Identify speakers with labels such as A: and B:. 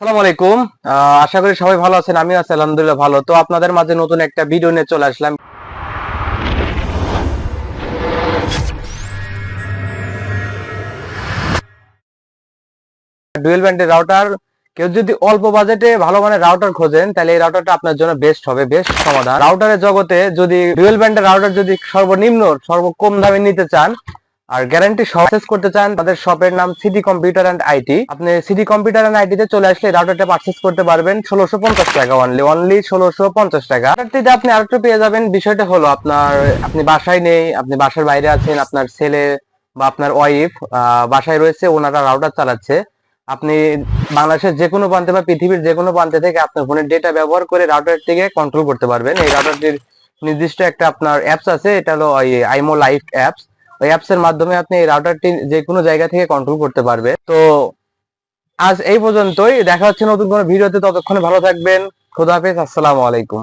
A: আসসালামু আলাইকুম। আশা করি সবাই ভালো আছেন আমি আছি, আলহামদুলিল্লাহ ভালো। তো আপনাদের মাঝে নতুন একটা ভিডিও নিয়ে চলে আসলাম। ডুয়েল ব্যান্ডের রাউটার কেউ যদি অল্প বাজেটে ভালো মানের রাউটার খোঁজেন, তাহলে এই রাউটারটা আপনার জন্য বেস্ট হবে বেস্ট সমাধান। রাউটারের জগতে যদি ডুয়েল ব্যান্ডের রাউটার যদি সর্বনিম্ন সর্বকম দামে নিতে চান আর গ্যারান্টি সাকসেস করতে চান তাদের শপের নাম সিডি কম্পিউটার অ্যান্ড আইটি আপনি সিডি কম্পিউটার অ্যান্ড আইটি তে চলে আসলে রাউটারটা পারচেস করতে পারবেন ষোলোশো পঞ্চাশ টাকা অনলি অনলি ষোলোশো পঞ্চাশ টাকা। রাউটারটিতে আপনি আরেকটু পেয়ে যাবেন, বিষয়টা হলো আপনার, আপনি বাসায় নেই, আপনি বাসার বাইরে আছেন, আপনার ছেলে বা আপনার ওয়াইফ বাসায় রয়েছে, ওনারা রাউটার চালাচ্ছে। আপনি বাংলাদেশের যে কোনো প্রান্তে বা পৃথিবীর যে কোনো প্রান্তে থেকে আপনার ফোনের ডেটা ব্যবহার করে রাউটার থেকে কন্ট্রোল করতে পারবেন। এই রাউটারটির নির্দিষ্ট একটা আপনার অ্যাপস আছে, এটা হলো আইমো লাইফ অ্যাপস ওই অ্যাপস এর মাধ্যমে আপনি এই রাউটারটি যে কোনো জায়গা থেকে কন্ট্রোল করতে পারবে। তো আজ এই পর্যন্তই। দেখা হচ্ছে নতুন কোনো ভিডিওতে। ততক্ষণে ভালো থাকবেন। খোদা হাফেজ। আসসালামু আলাইকুম।